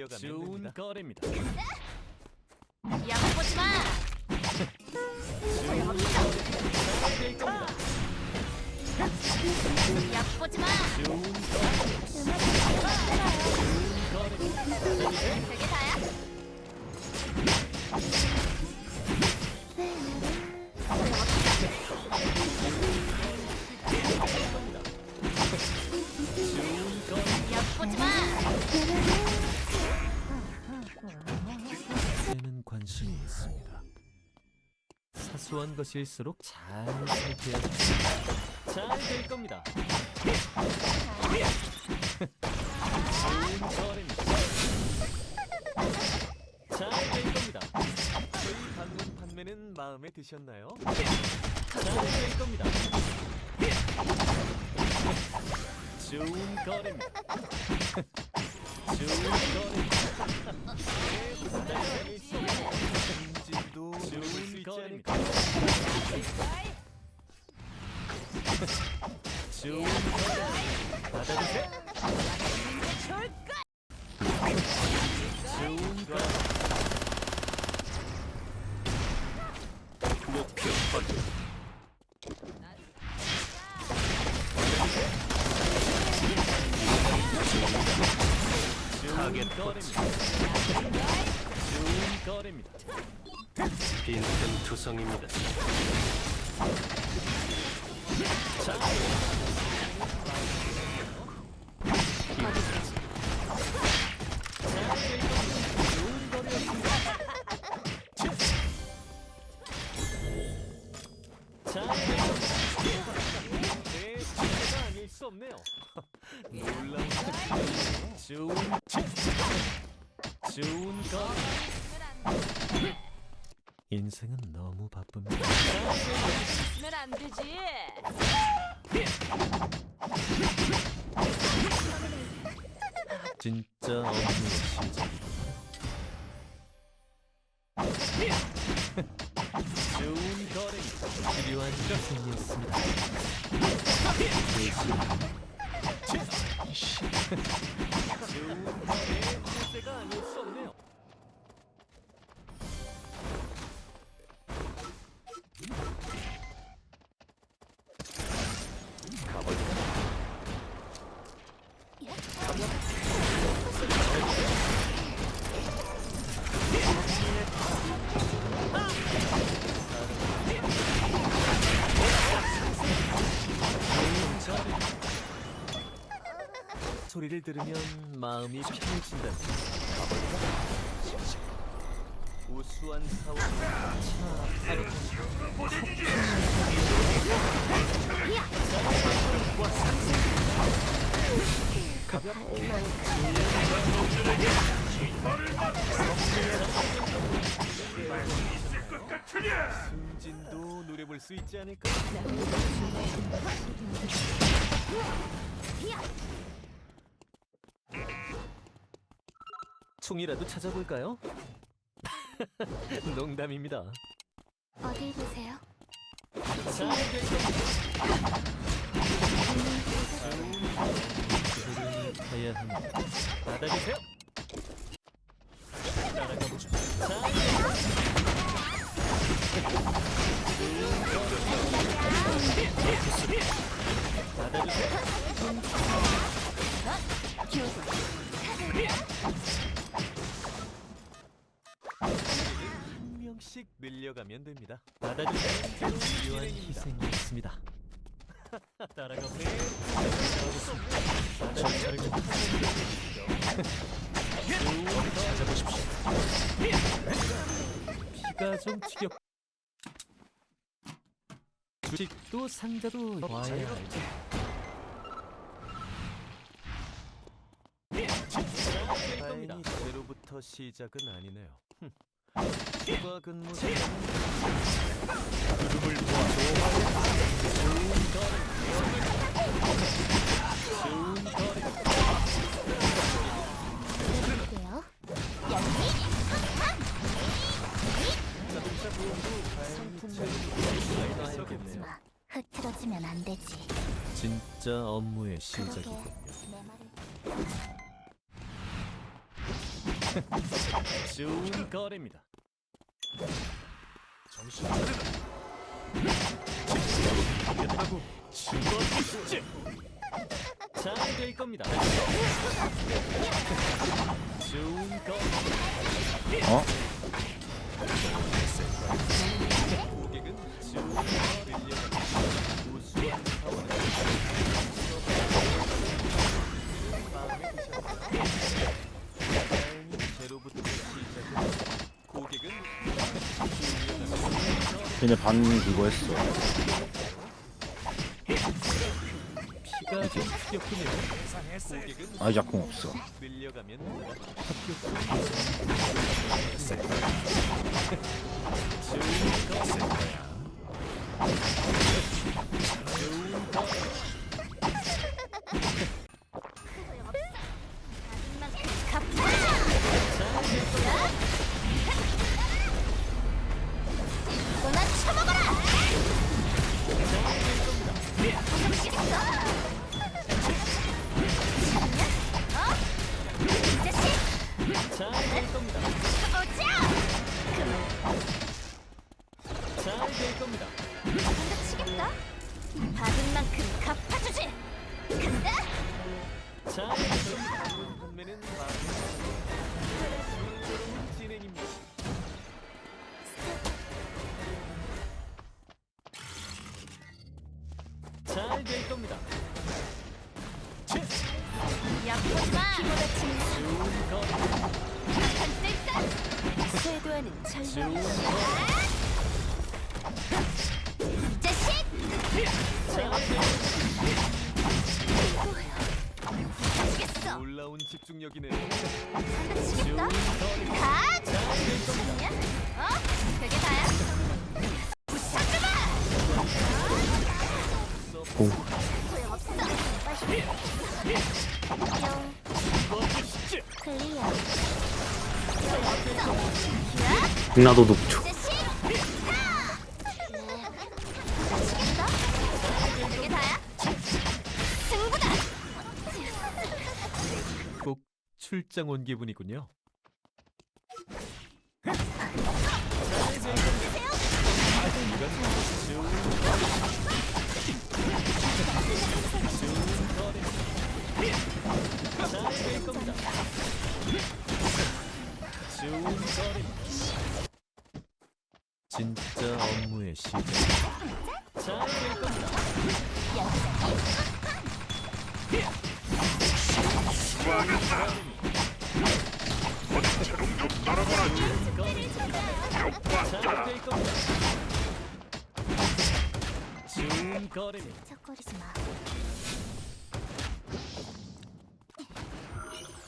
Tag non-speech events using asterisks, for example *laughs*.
밀려가면 좋은 됩니다. 거래입니다. 약 보지 마. 될 겁니다. 약 보지 마. 좋은 거래. 좋은 거래입니다. 사소한 것일수록 잘 살펴야 잘될 겁니다. 좋은 거래입니다. 잘될 겁니다. 저희 방금 판매는 마음에 드셨나요? 잘될 겁니다. 좋은 거래입니다. *laughs* 좋은 거래 좋은 거래. 받아주세요. 좋은 거래. 목표 확인. 거래입니다. 빈틈 투성입니다. 자, 좋은 거래였습니다. 자, 네, 진짜가 아닐 수 없네요. 놀라운 좋은 좋은 거래. 인생은 너무 바쁩니다. 쓰면 안 되지. 진짜 없는 시작. 좋은 거래입니다. 필요한 희생이었습니다. 좋은 소리를 들으면 마음이 편해진다. 우수한 사원. 승진도 노려볼 수 있지 않을까? 총이라도 찾아볼까요? *laughs* 농담입니다. 어디 보세요? 겁니다. 그들은 가야 합니다. 받아주세요. 명씩 늘려가면 됩니다. 받아주세요. 필요한 희생이었습니다. *laughs* 따라가보세요. 받아주세요. 찾아보십시오. 피가 좀 튀겼. 주식도 상자도. 될 겁니다. 다행히 제로부터 시작은 아니네요. 흠. 추가 근무 모아 좋은. 마. 흐트러지면 안 되지. 진짜 업무의 시작이군요. 내 좋은 거래입니다. 정신. 잘될 겁니다. 좋은 거. 어? 고객은 좋은 거를 이 걔네 반 그거 했어. 피가 좀 튀겼군요. 고객은 아 작품 없어. 밀려가면 너나 겁니다. 판매는 진행입니다. 잘 될 겁니다. 약하지 마! 좋은 거. 한쓸까? 쇄도하는 좋은 전략 거. 이 자식! 놀라운. 가! 잘될 겁니다. 아니야? 어? 그게 다야? 오. 소용없어! 죽어주시지. 클리어 소용없어! 야! 나도 녹초. 출장 온 기분이군요. 겁니다. 좋은 거래입니다. 거래입니다. 척거리지 마.